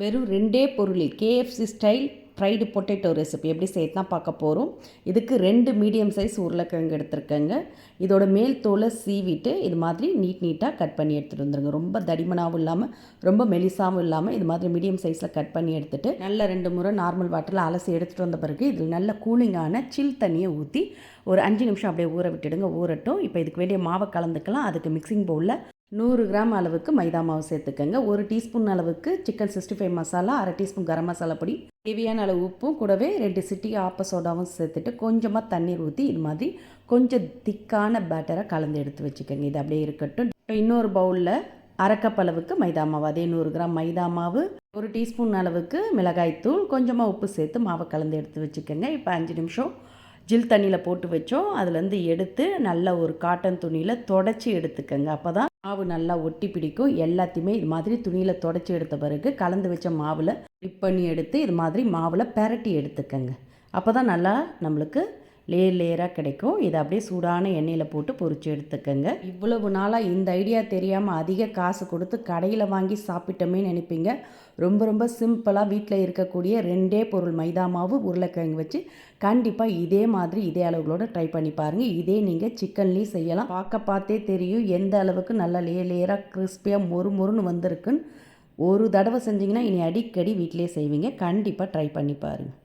வெறும் ரெண்டே பொருளில் KFC style fried potato recipe எப்படி செய்ய தான் பார்க்க போகிறோம் இதுக்கு ரெண்டு மீடியம் சைஸ் உருளைக்கிழங்கு எடுத்துருக்கேங்க. இதோட மேல் தோலை சீவிட்டு இது மாதிரி நீட் நீட்டாக கட் பண்ணி எடுத்துகிட்டு வந்துருங்க. ரொம்ப தடிமனாகவும் இல்லாமல் ரொம்ப மெலிசாவும் இல்லாமல் இது மாதிரி மீடியம் சைஸில் கட் பண்ணி எடுத்துகிட்டு நல்ல ரெண்டு முறை நார்மல் வாட்டரில் அலசி எடுத்துகிட்டு வந்த பிறகு இதில் நல்ல கூலிங்கான சில் தண்ணியை ஊற்றி ஒரு அஞ்சு நிமிஷம் அப்படியே ஊற விட்டுடுங்க. ஊறட்டும். இப்போ இதுக்கு வேண்டிய மாவை கலந்துக்கலாம். அதுக்கு மிக்சிங் பவுலில் நூறு கிராம் அளவுக்கு மைதா மாவு சேர்த்துக்கங்க. ஒரு டீஸ்பூன் அளவுக்கு சிக்கன் சிக்ஸ்டி ஃபைவ் மசாலா அரை டீஸ்பூன் கரம் மசாலா பொடி தேவையான அளவு உப்பும் கூடவே ரெண்டு சிட்டி ஆப்ப சோடாவும் சேர்த்துட்டு கொஞ்சமாக தண்ணீர் ஊற்றி இது மாதிரி கொஞ்சம் திக்கான பேட்டரை கலந்து எடுத்து வச்சுக்கோங்க. இது அப்படியே இருக்கட்டும். இப்போ இன்னொரு பவுலில் அரைக்கப் அளவுக்கு மைதா மாவு அதே நூறு கிராம் மைதா மாவு ஒரு டீஸ்பூன் அளவுக்கு மிளகாய்த்தூள் கொஞ்சமாக உப்பு சேர்த்து மாவை கலந்து எடுத்து வச்சுக்கோங்க. இப்போ அஞ்சு நிமிஷம் ஜில் தண்ணியில் போட்டு வச்சோம். அதுலேருந்து எடுத்து நல்ல ஒரு காட்டன் துணியில் தொடச்சி எடுத்துக்கோங்க. அப்போ தான் மாவு நல்லா ஒட்டி பிடிக்கும். எல்லாத்தையுமே இது மாதிரி துணியில் தொடச்சி எடுத்த பிறகு கலந்து வச்ச மாவில் டிப் பண்ணி எடுத்து இது மாதிரி மாவில் பெரட்டி எடுத்துக்கோங்க. அப்போ தான் நல்லா நம்மளுக்கு லேயர் லேயராக கிடைக்கும். இதை அப்படியே சூடான எண்ணெயில் போட்டு பொறிச்சு எடுத்துக்கோங்க. இவ்வளவு நாளாக இந்த ஐடியா தெரியாமல் அதிக காசு கொடுத்து கடையில் வாங்கி சாப்பிட்டோமே நினைப்பீங்க. ரொம்ப ரொம்ப சிம்பிளாக வீட்டில் இருக்கக்கூடிய ரெண்டே பொருள் மைதா மாவு உருளைக்கிழங்கு வச்சு கண்டிப்பாக இதே மாதிரி இதே அளவுகளோட ட்ரை பண்ணி பாருங்கள் இதே நீங்கள் சிக்கன்லேயும் செய்யலாம். பார்க்க பார்த்தே தெரியும் எந்த அளவுக்கு நல்லா லேயர் லேயராக கிறிஸ்பியாக மொறு மொறுன்னு வந்திருக்குன்னு. ஒரு தடவை செஞ்சிங்கன்னா இனி அடிக்கடி வீட்டிலே செய்வீங்க. கண்டிப்பாக ட்ரை பண்ணி பாருங்கள்